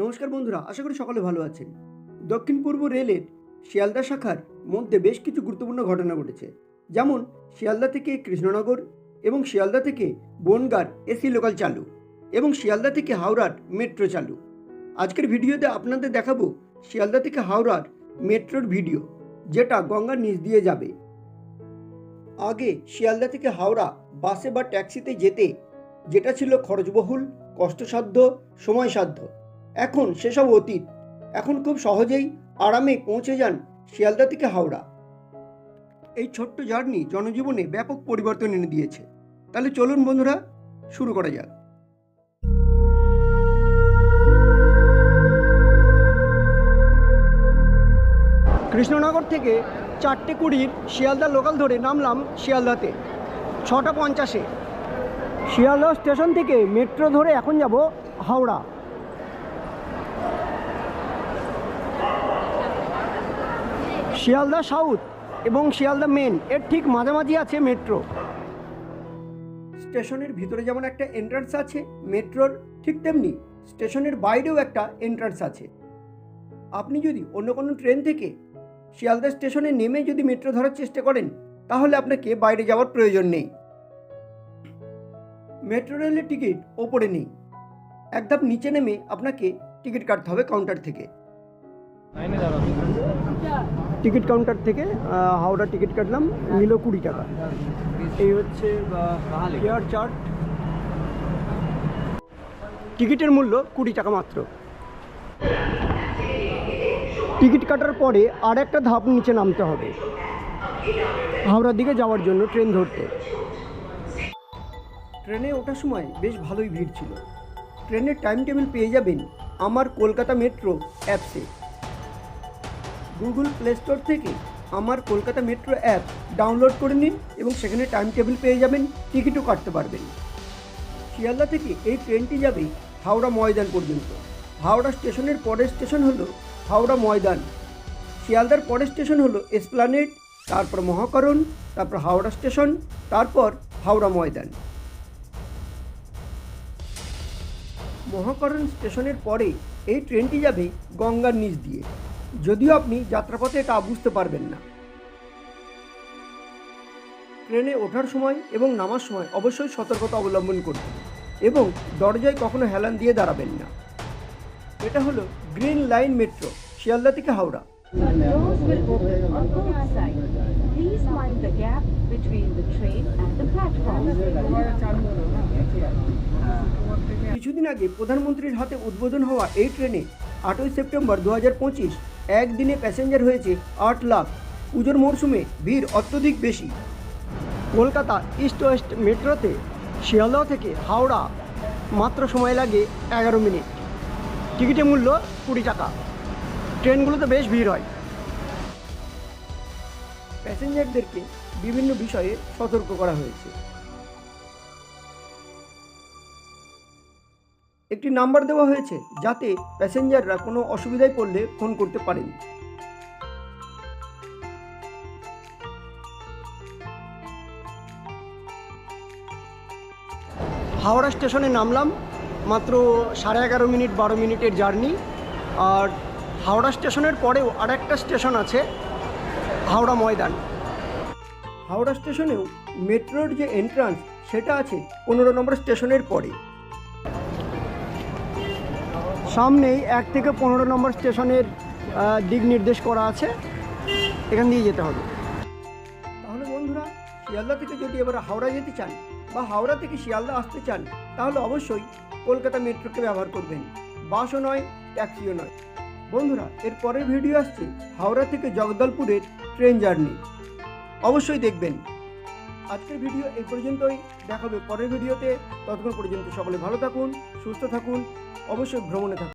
নমস্কার বন্ধুরা, আশা করি সকলে ভালো আছেন। দক্ষিণ পূর্ব রেলের শিয়ালদা শাখার মধ্যে বেশ কিছু গুরুত্বপূর্ণ ঘটনা ঘটেছে। যেমন, শিয়ালদা থেকে কৃষ্ণনগর এবং শিয়ালদা থেকে বনগার এসি লোকাল চালু এবং শিয়ালদা থেকে হাওড়ার মেট্রো চালু। আজকের ভিডিওতে আপনাদের দেখাবো শিয়ালদা থেকে হাওড়ার মেট্রোর ভিডিও, যেটা গঙ্গার নিচ দিয়ে যাবে। আগে শিয়ালদা থেকে হাওড়া বাসে বা ট্যাক্সিতে যেতে, যেটা ছিল খরচবহুল, কষ্টসাধ্য, সময়সাধ্য। এখন সেসব অতীত, এখন খুব সহজেই আরামে পৌঁছে যান শিয়ালদা থেকে হাওড়া। এই ছোট্ট জার্নি জনজীবনে ব্যাপক পরিবর্তন এনে দিয়েছে। তাহলে চলুন বন্ধুরা, শুরু করা যাক। কৃষ্ণনগর থেকে চারটে কুড়ির শিয়ালদা লোকাল ধরে নামলাম শিয়ালদাতে, ছটা পঞ্চাশে। শিয়ালদা স্টেশন থেকে মেট্রো ধরে এখন যাব হাওড়া। শিয়ালদা সাউথ এবং শিয়ালদা মেন, এর ঠিক মাঝামাঝি আছে মেট্রো। স্টেশনের ভিতরে যেমন একটা এন্ট্রান্স আছে, মেট্রোর ঠিক তেমনি স্টেশনের বাইরেও একটা এন্ট্রান্স আছে। আপনি যদি অন্য কোনো ট্রেন থেকে শিয়ালদা স্টেশনে নেমে যদি মেট্রো ধরার চেষ্টা করেন, তাহলে আপনাকে বাইরে যাওয়ার প্রয়োজন নেই। মেট্রো রেলের টিকিট ওপরে নেই। এক ধাপ নিচে নেমে আপনাকে টিকিট কাটতে হবে কাউন্টার থেকে। টিকিট কাউন্টার থেকে হাওড়া টিকিট কাটলাম, নিল কুড়ি টাকা। এই হচ্ছে এয়ার চার্ট টিকিটের মূল্য কুড়ি টাকা মাত্র। টিকিট কাটার পরে আর একটা ধাপ নিচে নামতে হবে। হাওড়ার দিকে যাওয়ার জন্য ট্রেন ধরতে। ট্রেনে ওঠার সময় বেশ ভালোই ভিড় ছিল। ট্রেনের টাইম টেবিল পেয়ে যাবেন আমার কলকাতা মেট্রো অ্যাপসে গুগল প্লে স্টোর থেকে আমার কলকাতা মেট্রো অ্যাপ ডাউনলোড করে নিন এবং সেখানে টাইম টেবিল পেয়ে যাবেন, টিকিটও কাটতে পারবেন। শিয়ালদা থেকে এই ট্রেনটি যাবে হাওড়া ময়দান পর্যন্ত। হাওড়া স্টেশনের পরের স্টেশন হলো হাওড়া ময়দান। শিয়ালদার পরের স্টেশন হলো এসপ্লানেড তারপর মহাকরণ, তারপর হাওড়া স্টেশন, তারপর হাওড়া ময়দান। মহাকরণ স্টেশনের পরে এই ট্রেনটি যাবে গঙ্গার নিচ দিয়ে। যদিও আপনি যাত্রাপথে এটা বুঝতে পারবেন না ট্রেনে ওঠার সময় এবং নামার সময় অবশ্যই সতর্কতা অবলম্বন করবেন এবং দরজায় কখনো হেলান দিয়ে দাঁড়াবেন না এটা হলো গ্রিন লাইন মেট্রো, শিয়ালদা থেকে হাওড়া. কিছুদিন আগে প্রধানমন্ত্রীর হাতে উদ্বোধন হওয়া এই ট্রেনে আটই সেপ্টেম্বর দু হাজার পঁচিশ একদিনে প্যাসেঞ্জার হয়েছে আট লাখ। পুজোর মরশুমে ভিড় অত্যধিক বেশি। কলকাতা ইস্ট ওয়েস্ট মেট্রোতে শিয়ালদহ থেকে হাওড়া, মাত্র সময় লাগে এগারো মিনিট। টিকিটের মূল্য কুড়ি টাকা। ট্রেনগুলোতে বেশ ভিড় হয়। প্যাসেঞ্জারদেরকে বিভিন্ন বিষয়ে সতর্ক করা হয়েছে। একটি নাম্বার দেওয়া হয়েছে যাতে প্যাসেঞ্জাররা কোনো অসুবিধায় পড়লে ফোন করতে পারেন। হাওড়া স্টেশনে নামলাম, মাত্র সাড়ে এগারো মিনিট বারো মিনিটের জার্নি। আর হাওড়া স্টেশনের পরেও আর একটা স্টেশন আছে, হাওড়া ময়দান। হাওড়া স্টেশনেও মেট্রোর যে এন্ট্রান্স সেটা আছে পনেরো নম্বর স্টেশনের পরে। সামনেই এক থেকে পনেরো নম্বর স্টেশনের দিক নির্দেশ করা আছে। এখান দিয়ে যেতে হবে। তাহলে বন্ধুরা, শিয়ালদা থেকে যদি এবার হাওড়া যেতে চান বা হাওড়া থেকে শিয়ালদা আসতে চান, তাহলে অবশ্যই কলকাতা মেট্রোকে ব্যবহার করবেন। বাসও নয়, ট্যাক্সিও নয়। বন্ধুরা, এর পরের ভিডিও আসছে হাওড়া থেকে জগদলপুরের ট্রেন জার্নি। অবশ্যই দেখবেন। আজকের ভিডিও এই পর্যন্তই। দেখাবে পরের ভিডিওতে। ততক্ষণ পর্যন্ত সকলে ভালো থাকুন, সুস্থ থাকুন, অবশ্যই ভ্রমণে থাকুন।